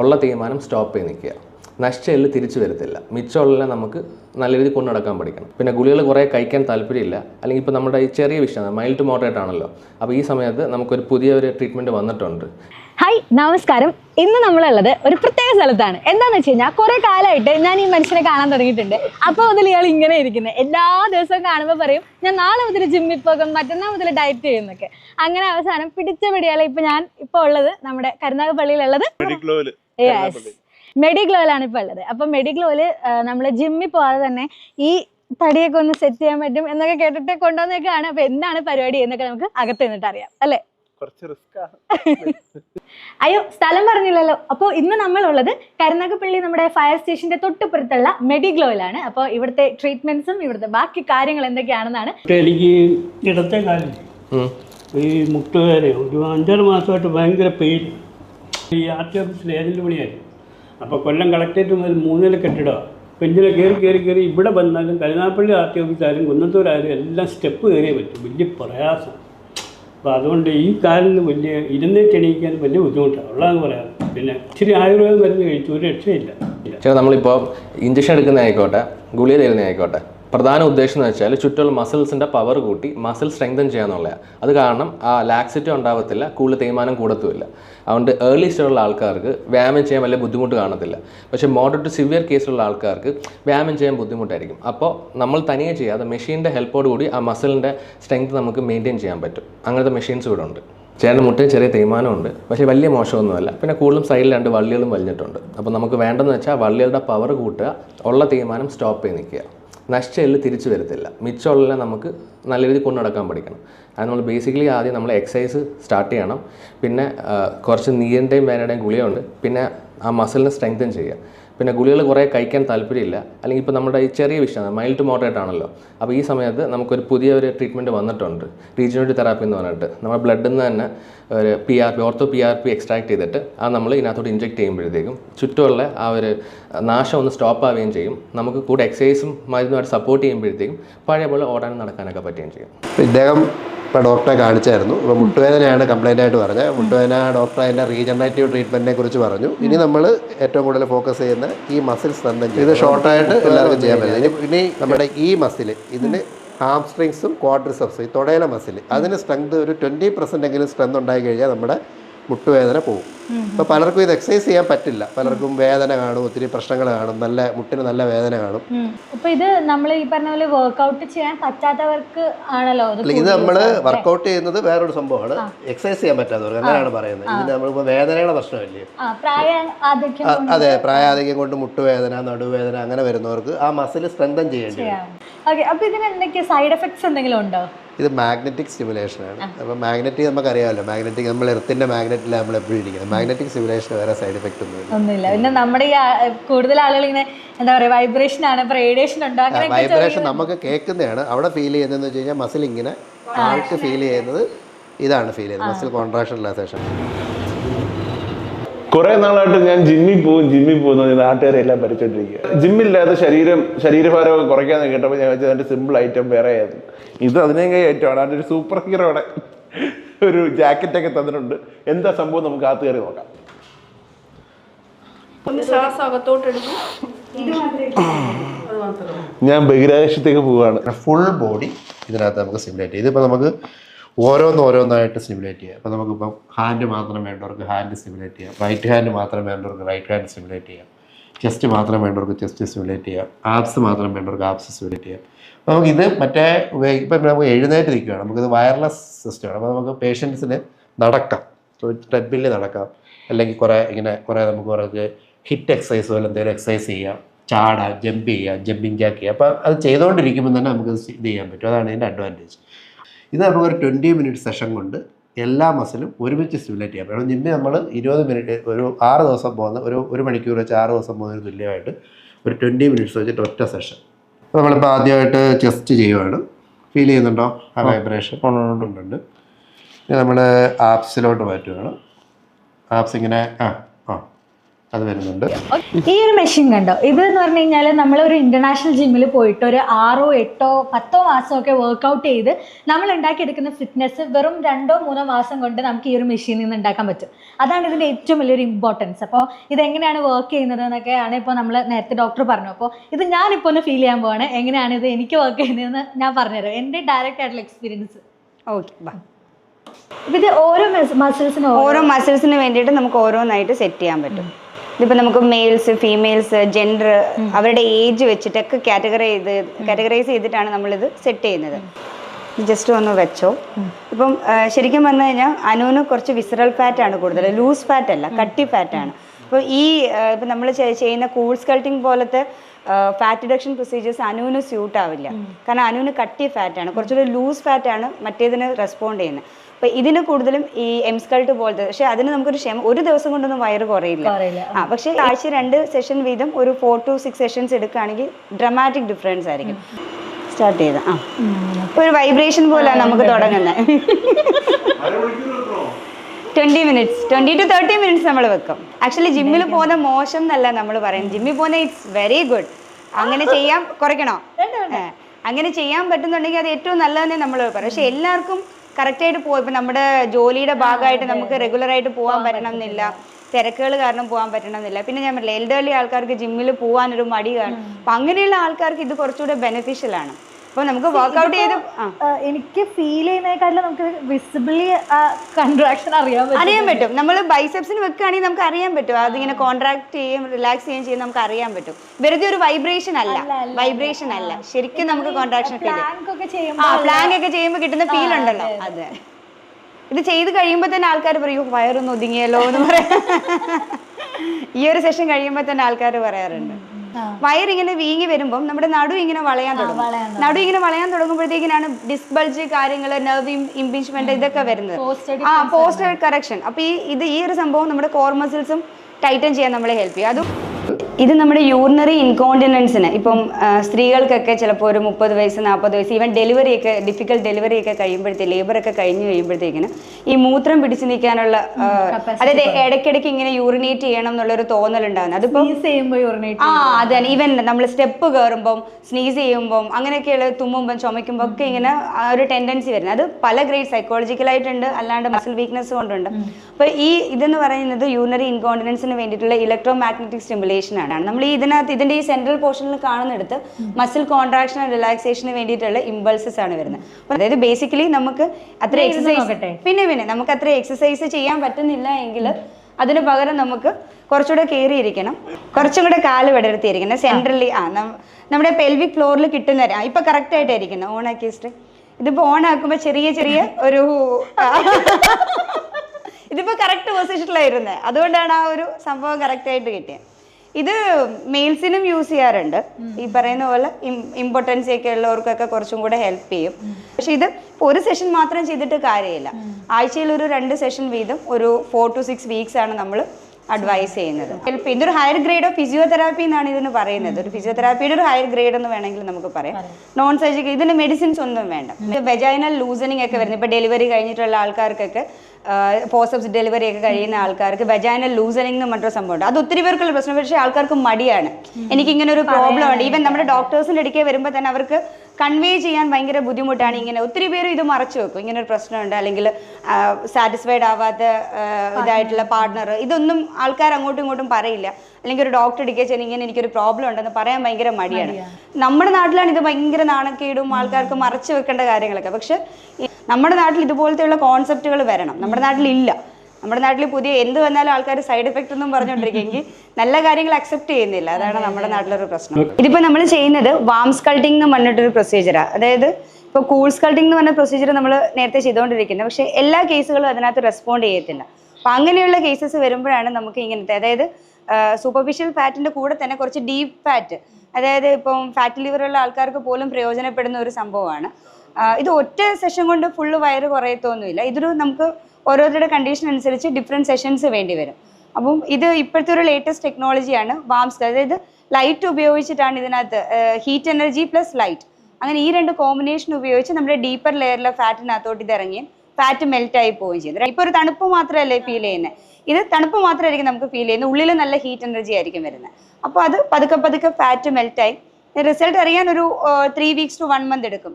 ഉള്ള തീരുമാനം സ്റ്റോപ്പ് ചെയ്ത് നിൽക്കുക. നശിച്ച എല്ല് തിരിച്ചു വരത്തില്ല. മിച്ചമുള്ള നമുക്ക് നല്ല രീതിയിൽ കൊണ്ടു നടക്കാൻ പഠിക്കണം. പിന്നെ ഗുളികൾ കുറേ കഴിക്കാൻ താല്പര്യമില്ല. അല്ലെങ്കിൽ ഇപ്പോൾ നമ്മുടെ ഈ ചെറിയ വിഷയമാണ് മൈൽഡ് ടു മോഡറേറ്റ് ആണല്ലോ. അപ്പോൾ ഈ സമയത്ത് നമുക്കൊരു പുതിയ ഒരു ട്രീറ്റ്മെന്റ് വന്നിട്ടുണ്ട്. ഹായ് നമസ്കാരം. ഇന്ന് നമ്മളുള്ളത് ഒരു പ്രത്യേക സ്ഥലത്താണ്. എന്താണെന്ന് വെച്ച് കഴിഞ്ഞാൽ കുറെ കാലമായിട്ട് ഞാൻ ഈ മനുഷ്യനെ കാണാൻ തുടങ്ങിയിട്ടുണ്ട്. അപ്പോൾ മുതൽ ഇയാൾ ഇങ്ങനെ ഇരിക്കുന്നത് എല്ലാ ദിവസവും കാണുമ്പോൾ പറയും ഞാൻ നാളെ മുതൽ ജിമ്മിൽ പോകും മറ്റന്നാൾ മുതൽ ഡയറ്റ് ചെയ്യുന്നൊക്കെ അങ്ങനെ അവസാനം പിടിച്ച പിടിയാലെ ഇപ്പൊ ഞാൻ ഇപ്പോൾ ഉള്ളത് നമ്മുടെ കരുനാഗപ്പള്ളിയിലുള്ളത്. മെഡിഗ്ലോയിലാണ് ഇപ്പൊ ഉള്ളത്. അപ്പൊ മെഡിഗ്ലോയിൽ നമ്മൾ ജിമ്മിൽ പോകാതെ തന്നെ ഈ തടിയൊക്കെ ഒന്ന് സെറ്റ് ചെയ്യാൻ പറ്റും എന്നൊക്കെ കേട്ടിട്ട് കൊണ്ടുവന്നേക്കാണ്. അപ്പൊ എന്താണ് പരിപാടി എന്നൊക്കെ നമുക്ക് അകത്ത് നിന്നിട്ട് അറിയാം. അല്ലേ? കുറച്ച് റിസ്ക് അയ്യോ സ്ഥലം പറഞ്ഞില്ലല്ലോ. അപ്പോൾ ഇന്ന് നമ്മളുള്ളത് കരുനാഗപ്പള്ളി നമ്മുടെ ഫയർ സ്റ്റേഷന്റെ തൊട്ടുപുറത്തുള്ള മെഡിഗ്ലോയിലാണ് അപ്പോൾ ഇവിടുത്തെ ട്രീറ്റ്മെന്റ്സും ഇവിടുത്തെ ബാക്കി കാര്യങ്ങൾ എന്തൊക്കെയാണെന്നാണ് എനിക്ക് ഇടത്തെ കാലിൽ. ഈ മുട്ടുവേദന ഒരു അഞ്ചാറ് മാസമായിട്ട് ഭയങ്കര പെയിൻ ഈ ആർ ടി ഓഫീസിൽ ഏജന്റ് പണിയായിരുന്നു അപ്പോൾ കൊല്ലം കളക്ടറേറ്റ് മുതൽ മൂന്നില കെട്ടിടമാണ് അപ്പോൾ കയറി കയറി കയറി ഇവിടെ വന്നാലും കരുനാപ്പള്ളി ആർ ടി ഓഫീസായാലും കുന്നത്തൂരായാലും എല്ലാം സ്റ്റെപ്പ് കയറിയേ പറ്റും. വലിയ പ്രയാസം. അപ്പോൾ അതുകൊണ്ട് ഈ കാലിന് വലിയ ഇരുന്നേറ്റ് എണീക്കാൻ വലിയ ബുദ്ധിമുട്ടാണ് ഉള്ളതെന്ന് പറയാം. പിന്നെ ഇച്ചിരി ആയുർവേദം മരുന്ന് കഴിച്ചു ഒരു രക്ഷയില്ല. ചേട്ടാ നമ്മളിപ്പോൾ ഇഞ്ചക്ഷൻ എടുക്കുന്ന ആയിക്കോട്ടെ ഗുളിക തരുന്ന ആയിക്കോട്ടെ പ്രധാന ഉദ്ദേശം എന്ന് വെച്ചാൽ ചുറ്റുള്ള മസിൽസിന്റെ പവർ കൂട്ടി മസിൽ സ്ട്രെങ്തൻ ചെയ്യാന്നുള്ളതാണ് അത് കാരണം ആ ലാക്സിറ്റി ഉണ്ടാവത്തില്ല കൂടുതൽ തേയ്മാനം കൂടത്തുമില്ല. അതുകൊണ്ട് ഏർലി സ്റ്റേജിലുള്ള ആൾക്കാർക്ക് വ്യായാമം ചെയ്യാൻ വലിയ ബുദ്ധിമുട്ട് കാണത്തില്ല. പക്ഷേ മോഡറേറ്റ് ടു സിവിയർ കേസിലുള്ള ആൾക്കാർക്ക് വ്യായാമം ചെയ്യാൻ ബുദ്ധിമുട്ടായിരിക്കും. അപ്പോൾ നമ്മൾ തനിയെ ചെയ്യാതെ മെഷീന്റെ ഹെൽപ്പോട് കൂടി ആ മസിലിന്റെ സ്ട്രെങ്ത് നമുക്ക് മെയിന്റെയിൻ ചെയ്യാൻ പറ്റും. അങ്ങനത്തെ മെഷീൻസ് ഇവിടെ ഉണ്ട്. ചേട്ടൻ മുട്ടയും ചെറിയ തേയ്മാനമുണ്ട്. പക്ഷേ വലിയ മോശമൊന്നുമല്ല. പിന്നെ കൂടുതലും സൈഡിൽ രണ്ട് വള്ളികളും വലിഞ്ഞിട്ടുണ്ട്. അപ്പോൾ നമുക്ക് വേണ്ടതെന്ന് വെച്ചാൽ വള്ളികളുടെ പവർ കൂട്ടുക ഉള്ള തേയ്മാനം സ്റ്റോപ്പ് ചെയ്ത് നിൽക്കുക. നശിച്ച എല്ല് തിരിച്ചു വരത്തില്ല. മിച്ചമുള്ള നമുക്ക് നല്ല രീതിയിൽ കൊണ്ടു നടക്കാൻ പഠിക്കണം. അത് നമ്മൾ ബേസിക്കലി ആദ്യം നമ്മൾ എക്സസൈസ് സ്റ്റാർട്ട് ചെയ്യണം. പിന്നെ കുറച്ച് നീരിന്റെയും വേനയുടെയും ഗുളിയുണ്ട് പിന്നെ ആ മസിലിനെ സ്ട്രെങ്തൻ ചെയ്യുക. പിന്നെ ഗുളികൾ കുറേ കഴിക്കാൻ താല്പര്യമില്ല. അല്ലെങ്കിൽ ഇപ്പോൾ നമ്മുടെ ഈ ചെറിയ വിഷയമാണ് മൈൽഡ് ടു മോഡറേറ്റ് ആണല്ലോ. അപ്പോൾ ഈ സമയത്ത് നമുക്കൊരു പുതിയ ഒരു ട്രീറ്റ്മെന്റ് വന്നിട്ടുണ്ട്. റീജനറേറ്റീവ് തെറാപ്പി എന്ന് പറഞ്ഞിട്ട്. നമ്മുടെ ബ്ലഡിൽ നിന്ന് തന്നെ ഒരു P R P ortho P R P extract ചെയ്തിട്ട് അത് നമ്മൾ ഇതിനകത്തോട്ട് ഇഞ്ചെക്ട് ചെയ്യുമ്പോഴത്തേക്കും ചുറ്റുമുള്ള ആ ഒരു നാശം ഒന്ന് സ്റ്റോപ്പ് ആവുകയും ചെയ്യും. നമുക്ക് കൂടെ എക്സസൈസും മരുന്നുമായിട്ട് സപ്പോർട്ട് ചെയ്യുമ്പോഴത്തേക്കും പഴയ പോലെ ഓടാനും നടക്കാനൊക്കെ പറ്റുകയും ചെയ്യും. ഇദ്ദേഹം ഇപ്പോൾ ഡോക്ടറെ കാണിച്ചായിരുന്നു. അപ്പോൾ മുട്ടുവേദനയാണ് കംപ്ലൈന്റ് ആയിട്ട് പറഞ്ഞത്. മുട്ടുവേദന ഡോക്ടർ അതിന്റെ റീജനറേറ്റീവ് ട്രീറ്റ്മെന്റിനെ കുറിച്ച് പറഞ്ഞു. ഇനി നമ്മൾ ഏറ്റവും കൂടുതൽ ഫോക്കസ് ചെയ്യുന്ന ഈ മസിൽ തന്നെ ഇത് ഷോർട്ടായിട്ട് എല്ലാവർക്കും ചെയ്യാൻ പറ്റില്ല. ഇനി ഇനി നമ്മുടെ ഈ മസിൽ ഇതിന് ഹാംസ്ട്രിങ്സും ക്വാഡ്രിസെപ്സും ഈ തുടയിലെ മസിൽ അതിന് സ്ട്രെങ്ത് ഒരു ട്വന്റി പെർസെന്റ് എങ്കിലും സ്ട്രെങ്ത് ഉണ്ടായി കഴിഞ്ഞാൽ നമ്മുടെ മുട്ടുവേദന പോകും. അപ്പോൾ പലർക്കും ഇത് എക്സസൈസ് ചെയ്യാൻ പറ്റില്ല. പലർക്കും വേദന കാണും ഒത്തിരി പ്രശ്നങ്ങൾ കാണും നല്ല മുട്ടിന് നല്ല വേദന കാണും. അപ്പോൾ ഇത് നമ്മൾ ഈ പറഞ്ഞ പോലെ വർക്ക്ഔട്ട് ചെയ്യാൻ പറ്റാത്തവർക്ക് ആണല്ലോ ഇത് നമ്മൾ വർക്കൗട്ട് ചെയ്യുന്നത് വേറൊരു സംഭവമാണ്. എക്സസൈസ് ചെയ്യാൻ പറ്റാത്തവർക്ക് അങ്ങനെയാണ് പറയുന്നത്. ഇതിന് നമ്മളിപ്പോൾ വേദനയുടെ പ്രശ്നമല്ലേ? അതെ പ്രായാധികം കൊണ്ട് മുട്ടുവേദന നടുവേദന അങ്ങനെ വരുന്നവർക്ക് ആ മസിൽ സ്ട്രെങ്തൻ ചെയ്യേണ്ടി വരും. ഓക്കെ അപ്പൊ ഇതിന് സൈഡ് എഫക്ട്സ് എന്തെങ്കിലും ഉണ്ടോ? ഇത് മാഗ്നറ്റിക് സിമുലേഷൻ ആണ്. അപ്പോൾ മാഗ്നറ്റിക് നമുക്കറിയാമല്ലോ. മാഗ്നറ്റിക് നമ്മൾ എർത്തിന്റെ മാഗ്നറ്റിലാണ് നമ്മൾ എപ്പോഴും ഇരിക്കുന്നത് മാഗ്നറ്റിക് സ്റ്റിമുലേഷൻ വേറെ സൈഡ് എഫക്റ്റ് ഒന്നും ഒന്നുമില്ല. പിന്നെ നമ്മുടെ ഈ കൂടുതൽ ആളുകൾ ഇങ്ങനെ എന്താ പറയുക വൈബ്രേഷൻ ആണ് റേഡിയേഷൻ ഉണ്ട്. അങ്ങനെ വൈബ്രേഷൻ നമുക്ക് കേൾക്കുന്നതാണ്. അവിടെ ഫീൽ ചെയ്യുന്നതെന്ന് വെച്ച് കഴിഞ്ഞാൽ മസിൽ ഇങ്ങനെ ആൾക്ക് ഫീൽ ചെയ്യുന്നത് ഇതാണ് ഫീൽ ചെയ്യുന്നത്. മസിൽ കോൺട്രാക്ഷൻ റിലാക്സേഷൻ കുറെ നാളായിട്ട് ഞാൻ ജിമ്മിൽ പോകും ജിമ്മിൽ പോകുന്ന നാട്ടുകാരെ എല്ലാം ഭരിച്ചോണ്ടിരിക്കുക ജിമ്മില്ലാതെ ശരീരം ശരീരഭാരം കുറയ്ക്കാന്ന് കേട്ടപ്പോൾ ഞാൻ വെച്ചത് അതിന്റെ സിമ്പിൾ ഐറ്റം വേറെ ആയിരുന്നു. ഇത് അതിനേക്കാൾ ഐറ്റമാണ് അതിന്റെ ഒരു സൂപ്പർ ഹീറോയുടെ ഒരു ജാക്കറ്റൊക്കെ തന്നിട്ടുണ്ട്. എന്താ സംഭവം നമുക്ക് അകത്ത് കയറി നോക്കാം. ഞാൻ ബഹിരാകാശത്തേക്ക് പോവാണ്. ഫുൾ ബോഡി ഇതിനകത്ത് നമുക്ക് സിമുലേറ്റ് ചെയ്ത് ഇപ്പം നമുക്ക് ഓരോന്ന് ഓരോന്നായിട്ട് സ്റ്റിമുലേറ്റ് ചെയ്യാം. അപ്പോൾ നമുക്കിപ്പം ഹാൻഡ് മാത്രം വേണ്ടവർക്ക് ഹാൻഡ് സിമുലേറ്റ് ചെയ്യാം. റൈറ്റ് ഹാൻഡ് മാത്രം വേണ്ടവർക്ക് റൈറ്റ് ഹാൻഡ് സിമുലേറ്റ് ചെയ്യാം. ചെസ്റ്റ് മാത്രം വേണ്ടവർക്ക് ചെസ്റ്റ് സിമുലേറ്റ് ചെയ്യാം. ആപ്സ് മാത്രം വേണ്ടവർക്ക് ആപ്സ് സിമുലേറ്റ് ചെയ്യാം. അപ്പോൾ നമുക്ക് ഇത് മറ്റേ ഇപ്പം നമുക്ക് എഴുന്നേറ്റ് നിൽക്കുകയാണ് നമുക്കിത് വയർലെസ് സിസ്റ്റമാണ് അപ്പോൾ നമുക്ക് പേഷ്യൻസിന് നടക്കാം. ട്രെഡ്മില്ലിൽ നടക്കാം. അല്ലെങ്കിൽ കുറേ ഇങ്ങനെ കുറേ നമുക്ക് കുറച്ച് ഹിറ്റ് എക്സസൈസ് പോലെ എന്തെങ്കിലും എക്സസൈസ് ചെയ്യാം. ചാടാം ജമ്പ് ചെയ്യാം ജമ്പിങ് ജാക്ക് ചെയ്യാം. അപ്പോൾ അത് ചെയ്തുകൊണ്ടിരിക്കുമ്പോൾ തന്നെ നമുക്ക് ഇത് ചെയ്യാൻ പറ്റും. അതാണ് ഇതിന്റെ അഡ്വാന്റേജ് ഇത് നമുക്ക് ഒരു ട്വന്റി മിനിറ്റ് സെഷൻ കൊണ്ട് എല്ലാ മസിലും ഒരുമിച്ച് സ്റ്റിമുലേറ്റ് ചെയ്യാം അപ്പോൾ ജിമ്മിൽ നമ്മൾ ഇരുപത് മിനിറ്റ് ഒരു ആറ് ദിവസം പോകുന്ന ഒരു ഒരു മണിക്കൂർ വെച്ച് ആറ് ദിവസം പോകുന്നതിന് തുല്യമായിട്ട് ഒരു ട്വന്റി മിനിറ്റ്സ് വെച്ചിട്ട് ഒറ്റ സെഷൻ അപ്പോൾ നമ്മളിപ്പോൾ ആദ്യമായിട്ട് ചെസ്റ്റ് ചെയ്യുവാണ്. ഫീൽ ചെയ്യുന്നുണ്ടോ? ആ വൈബ്രേഷൻ ഉണ്ട് ഇനി നമ്മൾ ആപ്സിലോട്ട് മാറ്റുകയാണ് ആപ്സ് ഇങ്ങനെ ആ. അത് വരുന്നുണ്ട്. ഈ ഒരു മെഷീൻ കണ്ടോ? ഇത് എന്ന് പറഞ്ഞു കഴിഞ്ഞാൽ നമ്മൾ ഒരു ഇന്റർനാഷണൽ ജിമ്മിൽ പോയിട്ട് ഒരു ആറോ എട്ടോ പത്തോ മാസം ഒക്കെ വർക്ക്ഔട്ട് ചെയ്ത് നമ്മൾ ഉണ്ടാക്കിയെടുക്കുന്ന ഫിറ്റ്നസ് വെറും രണ്ടോ മൂന്നോ മാസം കൊണ്ട് നമുക്ക് ഈ ഒരു മെഷീനിൽ നിന്ന് ഉണ്ടാക്കാൻ പറ്റും. അതാണ് ഇതിന്റെ ഏറ്റവും വലിയൊരു ഇമ്പോർട്ടൻസ് അപ്പോൾ ഇതെങ്ങനെയാണ് വർക്ക് ചെയ്യുന്നത് എന്നൊക്കെയാണ് ഇപ്പോൾ നമ്മൾ നേരത്തെ ഡോക്ടർ പറഞ്ഞു. അപ്പോൾ ഇത് ഞാൻ ഞാനിപ്പോൾ ഒന്ന് ഫീൽ ചെയ്യാൻ പോവാണ്. എങ്ങനെയാണ് ഇത് എനിക്ക് വർക്ക് ചെയ്യുന്നതെന്ന് ഞാൻ പറഞ്ഞുതരാം. എന്റെ ഡയറക്റ്റ് ആയിട്ടുള്ള എക്സ്പീരിയൻസ് ഓക്കെ ഇത് ഓരോ മസിൽസിനും ഓരോ മസിൽസിന് വേണ്ടിയിട്ട് നമുക്ക് ഓരോന്നായിട്ട് സെറ്റ് ചെയ്യാൻ പറ്റും. ഇതിപ്പോൾ നമുക്ക് മെയിൽസ് ഫീമെയിൽസ് ജെൻഡർ അവരുടെ ഏജ് വെച്ചിട്ടൊക്കെ കാറ്റഗറൈ ചെയ്ത് കാറ്റഗറൈസ് ചെയ്തിട്ടാണ് നമ്മളിത് സെറ്റ് ചെയ്യുന്നത്. ജസ്റ്റ് ഒന്ന് വെച്ചോ. ഇപ്പം ശരിക്കും പറഞ്ഞു കഴിഞ്ഞാൽ അനുവിന് കുറച്ച് വിസറൽ ഫാറ്റ് ആണ് കൂടുതൽ. ലൂസ് ഫാറ്റ് അല്ല കട്ടി ഫാറ്റ് ആണ്. അപ്പോൾ ഈ ഇപ്പം നമ്മൾ ചെയ്യുന്ന കൂൾ സ്കൾട്ടിങ് പോലത്തെ ഫാറ്റ് റിഡക്ഷൻ പ്രൊസീജിയേഴ്സ് അനുവിന് സ്യൂട്ട് ആവില്ല. കാരണം അനുവിന് കട്ടി ഫാറ്റാണ് ആണ്. കുറച്ചുകൂടി ലൂസ് ഫാറ്റാണ് ആണ് മറ്റേതിന് റെസ്പോണ്ട് ചെയ്യുന്നത്. അപ്പൊ ഇതിന് കൂടുതലും ഈ എംസ്കൾട്ട് പോലത്തെ പക്ഷെ അതിന് നമുക്കൊരു ക്ഷമ ഒരു ദിവസം കൊണ്ടൊന്നും വയറ് കുറയില്ല. കുറയില്ല. ആ പക്ഷെ ആഴ്ച രണ്ട് സെഷൻ വീതം ഒരു ഫോർ ടു സിക്സ് സെഷൻസ് എടുക്കുകയാണെങ്കിൽ ഡ്രമാറ്റിക് ഡിഫറൻസ് ആയിരിക്കും. സ്റ്റാർട്ട് ചെയ്ത. ആ. ഒരു വൈബ്രേഷൻ പോലെയാണ് നമുക്ക് തുടങ്ങുന്നത്. Twenty minutes twenty to thirty minutes നമ്മൾ വെക്കും. ആക്ച്വലി ജിമ്മിൽ പോകുന്ന മോശം എന്നല്ല നമ്മൾ പറയും. ജിമ്മിൽ പോകുന്ന ഇറ്റ്സ് വെരി ഗുഡ് അങ്ങനെ ചെയ്യാൻ കുറയ്ക്കണോ? അങ്ങനെ ചെയ്യാൻ പറ്റുന്നുണ്ടെങ്കിൽ അത് ഏറ്റവും നല്ലതെന്നേ നമ്മൾ പറയും. പക്ഷെ എല്ലാവർക്കും കറക്റ്റായിട്ട് പോകും ഇപ്പം നമ്മുടെ ജോലിയുടെ ഭാഗമായിട്ട് നമുക്ക് റെഗുലറായിട്ട് പോകാൻ പറ്റണം എന്നില്ല തിരക്കുകൾ കാരണം പോകാൻ പറ്റണമെന്നില്ല. പിന്നെ ഞാൻ പറഞ്ഞില്ല എൽഡർലി ആൾക്കാർക്ക് ജിമ്മിൽ പോകാനൊരു മടി കാണും അപ്പം അങ്ങനെയുള്ള ആൾക്കാർക്ക് ഇത് കുറച്ചുകൂടെ ബെനിഫിഷ്യൽ ആണ്. അപ്പോൾ നമുക്ക് വർക്ക്ഔട്ട് ചെയ്ത് എനിക്ക് ഫീൽ ചെയ്യുന്നതിനെക്കാട്ടിലും നമുക്ക് വിസിബിളി കൺട്രാക്ഷൻ അറിയാൻ പറ്റും. അറിയാൻ പറ്റും. നമ്മൾ ബൈസെപ്സിന് വെക്കുകയാണെങ്കിൽ നമുക്ക് അറിയാൻ പറ്റും. അതിങ്ങനെ കോൺട്രാക്ട് ചെയ്യും റിലാക്സ് ചെയ്യും ചെയ്യും നമുക്ക് അറിയാൻ പറ്റും. വെറുതെ ഒരു വൈബ്രേഷൻ അല്ല. വൈബ്രേഷൻ അല്ല ശരിക്കും നമുക്ക് കോൺട്രാക്ഷൻ ഫീൽ ആ പ്ലാങ്ക് ഒക്കെ ചെയ്യുമ്പോൾ കിട്ടുന്ന ഫീൽ ഉണ്ടല്ലോ. അതെ ഇത് ചെയ്ത് കഴിയുമ്പോൾ തന്നെ ആൾക്കാർ പറയും വയറൊന്ന് ഒതുങ്ങിയല്ലോ എന്ന് പറയാം. ഈ ഒരു സെഷൻ കഴിയുമ്പോൾ തന്നെ ആൾക്കാർ പറയാറുണ്ട്. വയറിങ്ങനെ വീങ്ങി വരുമ്പോൾ നമ്മുടെ നടു ഇങ്ങനെ വളയാൻ തുടങ്ങും. നടു ഇങ്ങനെ വളയാൻ തുടങ്ങുമ്പോഴത്തേക്കിനാണ് ഡിസ്ക് ബൾജ് കാര്യങ്ങൾ നെർവ് ഇംപീച്ച്മെന്റ് ഇതൊക്കെ വരുന്നത്. ആ പോസ്റ്റർ കറക്ഷൻ അപ്പൊ ഈ ഇത് ഈ ഒരു സംഭവം നമ്മുടെ കോർ മസിൽസും ടൈറ്റൻ ചെയ്യാൻ നമ്മളെ ഹെൽപ്പ് ചെയ്യും. അതും ഇത് നമ്മുടെ യൂറിനറി ഇൻകോണ്ടിനൻസിന് ഇപ്പം സ്ത്രീകൾക്കൊക്കെ ചിലപ്പോൾ ഒരു മുപ്പത് വയസ്സ് നാൽപ്പത് വയസ്സ് ഈവൻ ഡെലിവറി ഒക്കെ ഡിഫിക്കൽട്ട് ഡെലിവറി ഒക്കെ കഴിയുമ്പോഴത്തേ ലേബർ ഒക്കെ കഴിഞ്ഞ് കഴിയുമ്പോഴത്തേക്കിന് ഈ മൂത്രം പിടിച്ചു നിൽക്കാനുള്ള അതായത് ഇടയ്ക്കിടയ്ക്ക് ഇങ്ങനെ യൂറിനേറ്റ് ചെയ്യണം എന്നുള്ളൊരു തോന്നലുണ്ടാകുന്നത് അതിപ്പോൾ ആ അതെ ഈവൻ നമ്മൾ സ്റ്റെപ്പ് കയറുമ്പം സ്നീസ് ചെയ്യുമ്പം അങ്ങനെയൊക്കെയുള്ള തുമ്മുമ്പം ചുമയ്ക്കുമ്പോൾ ഒക്കെ ഇങ്ങനെ ആ ഒരു ടെൻഡൻസി വരുന്നത് അത് പല ഗ്രേഡ് സൈക്കോളജിക്കലായിട്ടുണ്ട് അല്ലാണ്ട് മസിൽ വീക്ക്നെസ് കൊണ്ടുണ്ട്. അപ്പോൾ ഈ ഇതെന്ന് പറയുന്നത് യൂറിനറി ഇൻകോണ്ടിനൻസിന് വേണ്ടിയിട്ടുള്ള ഇലക്ട്രോ മാഗ്നറ്റിക് സ്റ്റിമുലേഷൻ ആണ്. നമ്മൾ ഈ ഇതിനകത്ത് ഇതിന്റെ ഈ സെൻട്രൽ പോർഷനിൽ കാണുന്നിടത്ത് മസിൽ കോൺട്രാക്ഷൻ ആൻഡ് റിലാക്സേഷന് വേണ്ടിയിട്ടുള്ള ഇമ്പൾസസ് ആണ് വരുന്നത്. അതായത് ബേസിക്കലി നമുക്ക് അത്ര എക്സസൈസ്? പിന്നെ പിന്നെ നമുക്ക് അത്ര എക്സസൈസ് ചെയ്യാൻ പറ്റുന്നില്ല എങ്കിൽ അതിന് പകരം നമുക്ക് കുറച്ചുകൂടെ കയറിയിരിക്കണം. കുറച്ചും കൂടെ കാൽ വിടർത്തിയിരിക്കണം. സെൻട്രലി ആ നമ്മുടെ പെൽവിക് ഫ്ലോറിൽ കിട്ടുന്ന ഇപ്പൊ കറക്റ്റ് ആയിട്ട് ഇരിക്കണം ഓൺ ആക്കിയിട്ട് ഇതിപ്പോ ഓൺ ആക്കുമ്പോ ചെറിയ ചെറിയ ഒരു ഇതിപ്പോ കറക്റ്റ് പൊസിഷനിലായിരുന്നേ അതുകൊണ്ടാണ് ആ ഒരു സംഭവം കറക്റ്റ് ആയിട്ട് കിട്ടിയത് ഇത് മെയിൽസിനും യൂസ് ചെയ്യാറുണ്ട്. ഈ പറയുന്ന പോലെ ഇമ്പോർട്ടൻസി ഒക്കെ ഉള്ളവർക്കൊക്കെ കുറച്ചും കൂടെ ഹെൽപ്പ് ചെയ്യും. പക്ഷെ ഇത് ഒരു സെഷൻ മാത്രം ചെയ്തിട്ട് കാര്യമില്ല. ആഴ്ചയിൽ ഒരു രണ്ട് സെഷൻ വീതം ഒരു ഫോർ ടു സിക്സ് വീക്സ് ആണ് നമ്മൾ അഡ്വൈസ് ചെയ്യുന്നത്. ഇതൊരു ഹയർ ഗ്രേഡ് ഓഫ് ഫിസിയോതെറാപ്പി എന്നാണ് ഇതിന് പറയുന്നത്. ഒരു ഫിസിയോതെറാപ്പിയുടെ ഒരു ഹയർ ഗ്രേഡ് എന്ന് വേണമെങ്കിൽ നമുക്ക് പറയാം. നോൺ സർജിക്കൽ ഇതിന് മെഡിസിൻസ് ഒന്നും വേണ്ട. വെജൈനൽ ലൂസനിങ് ഒക്കെ വരുന്നത്. ഇപ്പൊ ഡെലിവറി കഴിഞ്ഞിട്ടുള്ള ആൾക്കാർക്കൊക്കെ പോസ്റ്റ് ഡെലിവറി ഒക്കെ കഴിയുന്ന ആൾക്കാർക്ക് വെജൈനൽ ലൂസനിങ് എന്ന് സംഭവം ഉണ്ട് അത് ഒത്തിരി പേർക്കുള്ള പ്രശ്നം പക്ഷേ ആൾക്കാർക്ക് മടിയാണ്. എനിക്ക് ഇങ്ങനെ ഒരു പ്രോബ്ലം ഉണ്ട്. ഈവൻ നമ്മുടെ ഡോക്ടേഴ്സിന്റെ ഇടയ്ക്ക് വരുമ്പോൾ തന്നെ അവർക്ക് കൺവേ ചെയ്യാൻ ഭയങ്കര ബുദ്ധിമുട്ടാണ്. ഇങ്ങനെ ഒത്തിരി പേര് ഇത് മറച്ചു വെക്കും. ഇങ്ങനെ ഒരു പ്രശ്നമുണ്ട് അല്ലെങ്കിൽ സാറ്റിസ്ഫൈഡ് ആവാത്ത ഇതായിട്ടുള്ള പാർട്ട്ണർ ഇതൊന്നും ആൾക്കാർ അങ്ങോട്ടും ഇങ്ങോട്ടും പറയില്ല. അല്ലെങ്കിൽ ഒരു ഡോക്ടർ എടുക്കുക ചെന്ന് ഇങ്ങനെ എനിക്കൊരു പ്രോബ്ലം ഉണ്ടെന്ന് പറയാൻ ഭയങ്കര മടിയാണ്. നമ്മുടെ നാട്ടിലാണ് ഇത് ഭയങ്കര നാണക്കേടും ആൾക്കാർക്ക് മറച്ചു വെക്കേണ്ട കാര്യങ്ങളൊക്കെ. പക്ഷെ നമ്മുടെ നാട്ടിൽ ഇതുപോലത്തെയുള്ള കോൺസെപ്റ്റുകൾ വരണം. നമ്മുടെ നാട്ടിൽ ഇല്ല നമ്മുടെ നാട്ടിൽ പുതിയ എന്ത് വന്നാലും ആൾക്കാർ സൈഡ് എഫക്റ്റ് ഒന്നും പറഞ്ഞുകൊണ്ടിരിക്കുമെങ്കിൽ നല്ല കാര്യങ്ങൾ അക്സെപ്റ്റ് ചെയ്യുന്നില്ല. അതാണ് നമ്മുടെ നാട്ടിലൊരു പ്രശ്നം. ഇതിപ്പോൾ നമ്മൾ ചെയ്യുന്നത് വാം സ്കൾട്ടിംഗ് എന്ന് പറഞ്ഞിട്ടൊരു പ്രൊസീജിയറാണ് അതായത് ഇപ്പോൾ കൂൾ സ്കൾട്ടിംഗ് എന്ന് പറഞ്ഞ പ്രൊസീജിയർ നമ്മൾ നേരത്തെ ചെയ്തുകൊണ്ടിരിക്കുന്നത് പക്ഷേ എല്ലാ കേസുകളും അതിനകത്ത് റെസ്പോണ്ട് ചെയ്യത്തില്ല. അപ്പം അങ്ങനെയുള്ള കേസസ് വരുമ്പോഴാണ് നമുക്ക് ഇങ്ങനത്തെ അതായത് സൂപ്പർഫിഷ്യൽ ഫാറ്റിന്റെ കൂടെ തന്നെ കുറച്ച് ഡീപ്പ് ഫാറ്റ് അതായത് ഇപ്പം ഫാറ്റ് ലിവറുള്ള ഉള്ള ആൾക്കാർക്ക് പോലും പ്രയോജനപ്പെടുന്ന ഒരു സംഭവമാണ്. ഇത് ഒറ്റ സെഷൻ കൊണ്ട് ഫുള്ള് വയറ് കുറയത്തൊന്നുമില്ല. ഇതൊരു നമുക്ക് ഓരോരുത്തരുടെ കണ്ടീഷൻ അനുസരിച്ച് ഡിഫറെന്റ് സെഷൻസ് വേണ്ടി വരും. അപ്പം ഇത് ഇപ്പോഴത്തെ ഒരു ലേറ്റസ്റ്റ് ടെക്നോളജിയാണ് വാംസ് അതായത് ലൈറ്റ് ഉപയോഗിച്ചിട്ടാണ് ഇതിനകത്ത് ഹീറ്റ് എനർജി പ്ലസ് ലൈറ്റ് അങ്ങനെ ഈ രണ്ട് കോമ്പിനേഷൻ ഉപയോഗിച്ച് നമ്മുടെ ഡീപ്പർ ലെയറിലെ ഫാറ്റിനകത്തോട്ട് ഇത് ഇറങ്ങി ഫാറ്റ് മെൽറ്റ് ആയി പോവുകയും ചെയ്യുന്നത് ഇപ്പോൾ ഒരു തണുപ്പ് മാത്രമല്ലേ ഫീൽ ചെയ്യുന്നത് ഇത് തണുപ്പ് മാത്രമായിരിക്കും നമുക്ക് ഫീൽ ചെയ്യുന്നത്. ഉള്ളിൽ നല്ല ഹീറ്റ് എനർജി ആയിരിക്കും വരുന്നത്. അപ്പോൾ അത് പതുക്കെ പതുക്കെ ഫാറ്റ് മെൽറ്റായി റിസൾട്ട് അറിയാൻ ഒരു three weeks to one month എടുക്കും.